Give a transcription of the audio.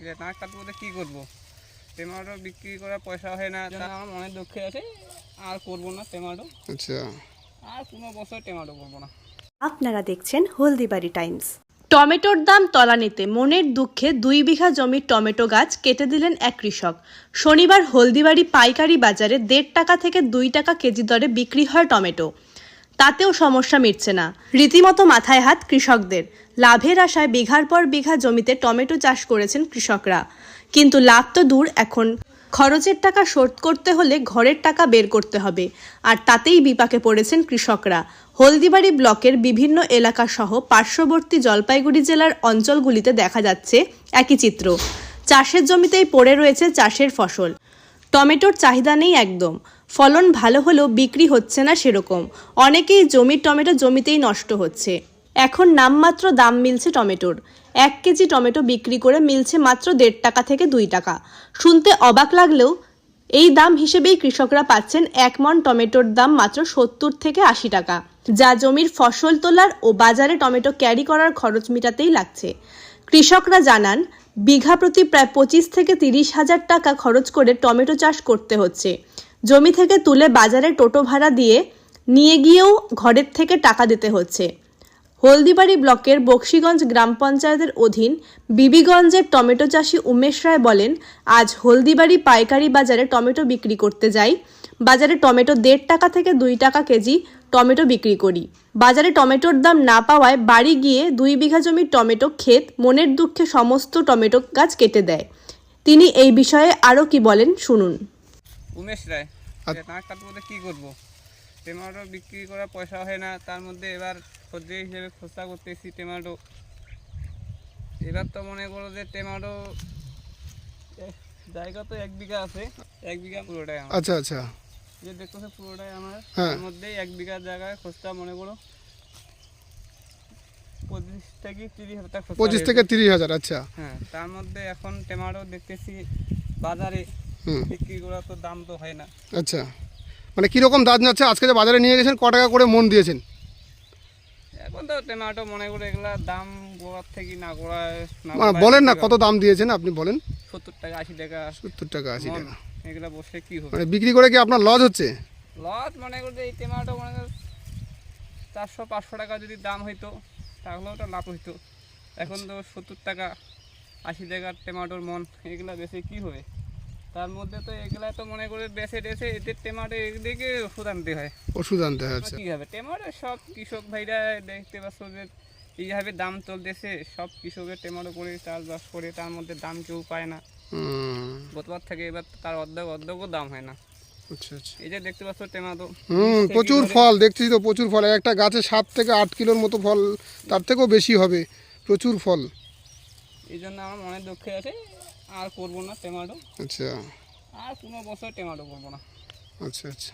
এটা না কাটবো বলতে কী করব? টমেটো বিক্রি করার পয়সা হয় না তা আমার মনে দুঃখে আছে আর করব না টমেটো। আচ্ছা। আর কোনো বছর টমেটো করব না। আপনারা দেখছেন হলদিবাড়ি টাইমস। টমেটোর দাম তলানিতে মনের দুঃখে দুই বিঘা জমির টমেটো গাছ কেটে দিলেন এক কৃষক। শনিবার হলদিবাড়ি পাইকারি বাজারে দেড় টাকা থেকে দুই টাকা কেজি দরে বিক্রি হয় টমেটো। তাতেও সমস্যা মিটছে না। রীতিমতো মাথায় হাত কৃষকদের। লাভের আশায় বিঘার পর বিঘা জমিতে টমেটো চাষ করেছেন কৃষকরা। কিন্তু লাভ তো দূর এখন। খরচের টাকা শোধ করতে হলে ঘরের টাকা বের করতে হবে। আর তাতেই বিপাকে পড়েছেন কৃষকরা। হলদিবাড়ি ব্লকের বিভিন্ন এলাকা সহ পার্শ্ববর্তী জলপাইগুড়ি জেলার অঞ্চলগুলিতে দেখা যাচ্ছে একই চিত্র। চাষের জমিতেই পড়ে রয়েছে চাষের ফসল। টমেটোর চাহিদা নেই একদম। ফলন ভালো হলেও বিক্রি হচ্ছে না সেরকম। অনেকেই জমির টমেটো জমিতেই নষ্ট হচ্ছে। এখন নামমাত্র দাম মিলছে টমেটোর। এক কেজি টমেটো বিক্রি করে মিলছে মাত্র দেড় টাকা থেকে দুই টাকা। শুনতে অবাক লাগলেও এই দাম হিসেবেই কৃষকরা পাচ্ছেন এক মন টমেটোর দাম মাত্র সত্তর থেকে আশি টাকা, যা জমির ফসল তোলার ও বাজারে টমেটো ক্যারি করার খরচ মেটাতেই লাগছে। কৃষকরা জানান, বিঘা প্রতি প্রায় পঁচিশ থেকে তিরিশ হাজার টাকা খরচ করে টমেটো চাষ করতে হচ্ছে। জমি থেকে তুলে বাজারে টোটো ভাড়া দিয়ে নিয়ে গিয়েও ঘরের থেকে টাকা দিতে হচ্ছে। হলদিবাড়ি ব্লকের বক্সিগঞ্জ গ্রাম পঞ্চায়েতের অধীন বিবিগঞ্জের টমেটো চাষি উমেশ রায় বলেন, আজ হলদিবাড়ি পাইকারি বাজারে টমেটো বিক্রি করতে যাই। বাজারে টমেটো দেড় টাকা থেকে দুই টাকা কেজি টমেটো বিক্রি করি। বাজারে টমেটোর দাম না পাওয়ায় বাড়ি গিয়ে দুই বিঘা জমির টমেটো ক্ষেত, মনের দুঃখে সমস্ত টমেটো গাছ কেটে দেয়। তিনি এই বিষয়ে আরও কি বলেন শুনুন। উমেশ রায়। আচ্ছা। না কাটবো বলতে কী করব? টমেটো বিক্রি করার পয়সা হয় না তার মধ্যে এবার সবজি হিসেবে খরচা করতেছি টমেটো। এবার তো মনে করো যে টমেটো জায়গা তো এক বিঘা আছে এক বিঘা পুরোটাই আমার। আচ্ছা আচ্ছা। যে দেখতেছে পুরোটাই আমার হ্যাঁ। তার মধ্যেই এক বিঘা জায়গায় খরচা মনে করো পঁচিশ থেকে তিরিশ হাজার টাকা পঁচিশ থেকে তিরিশ হাজার আচ্ছা। হ্যাঁ তার মধ্যে এখন টেমাটো দেখতেছি বাজারে বিক্রি করা তো দাম তো হয় না। আচ্ছা। মানে কীরকম দাম যাচ্ছে? আজকে যে বাজারে নিয়ে গেছেন ক টাকা করে মন দিয়েছেন? এখন তো টমেটো মনে করে এগুলা দাম গোড়ার থেকে না মানে বলেন না কত দাম দিয়েছেন আপনি বলেন। সত্তর টাকা আশি টাকা। সত্তর টাকা আশি। টাকা। এগুলা বসে কি হবে? মানে বিক্রি করে কি আপনার লস হচ্ছে? লস মনে করতে এই টমেটো মনে কর চারশো পাঁচশো টাকা যদি দাম হইতো তাহলে ওটা লাভ হইতো। এখন তো সত্তর টাকা আশি টাকার টমেটোর মন এগুলা বেশি কি হবে? তার মধ্যে তো এগুলা তো মনে করে বেছে টেছে এদের টমেটো এদিকে ওষুধ আনতে হয়। ওষুধ আনতে হয় আচ্ছা। কি হবে? টমেটো সব কৃষক ভাইরা দেখতে পাচ্ছ যে এইভাবে দাম চলতেছে সব কৃষকের টমেটো করে চাষবাস করে তার মধ্যে দাম কেউ পায় না। হুম, গতবার থেকে এবার তার অর্ধেক অর্ধেকও দাম হয় না। আচ্ছা আচ্ছা। এই যে দেখতে পাচ্ছ টমেটো। হুম প্রচুর ফল দেখছি তো প্রচুর ফল। একটা গাছে সাত থেকে আট কিলোর মতো ফল তার থেকেও বেশি হবে। প্রচুর ফল। এই জন্য আমার মনে দুঃখে আছে আর করব না টমেটো। আচ্ছা। আর কোনো বছর টমেটো করব না। আচ্ছা আচ্ছা।